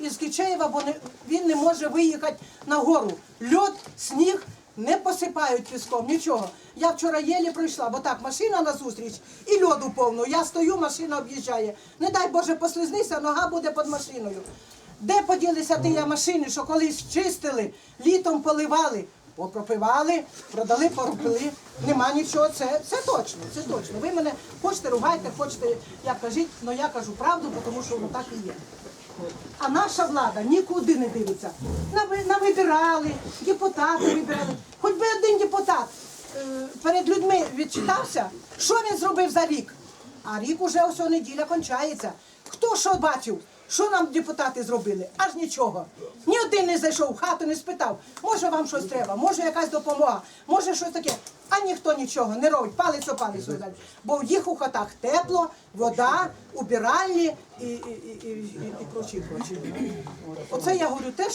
із Кичеєва, бо не, він не може виїхати на гору. Льод, сніг не посипають піском, нічого. Я вчора єлі пройшла, бо так, машина назустріч і льоду повно. Я стою, машина об'їжджає. Не дай Боже, послизнися, нога буде під машиною. Де поділися ті машини, що колись чистили, літом поливали, попропивали, продали, поробили. Нема нічого, це, це точно, це точно. Ви мене хочете ругайте, хочете, як кажіть, але я кажу правду, тому що так і є. А наша влада нікуди не дивиться. Нави- Навибирали, депутати вибирали. Хоч би один депутат е, перед людьми відчитався, що він зробив за рік. А рік уже ось неділя кончається. Хто що бачив? Що нам депутати зробили? Аж нічого. Ні один не зайшов в хату, не спитав, може вам щось треба, може якась допомога, може щось таке. А ніхто нічого не робить, палець о палець. Бо в їх у хатах тепло, вода, убиральні і, і, і, і, і, і прочі, прочі. Оце я говорю те,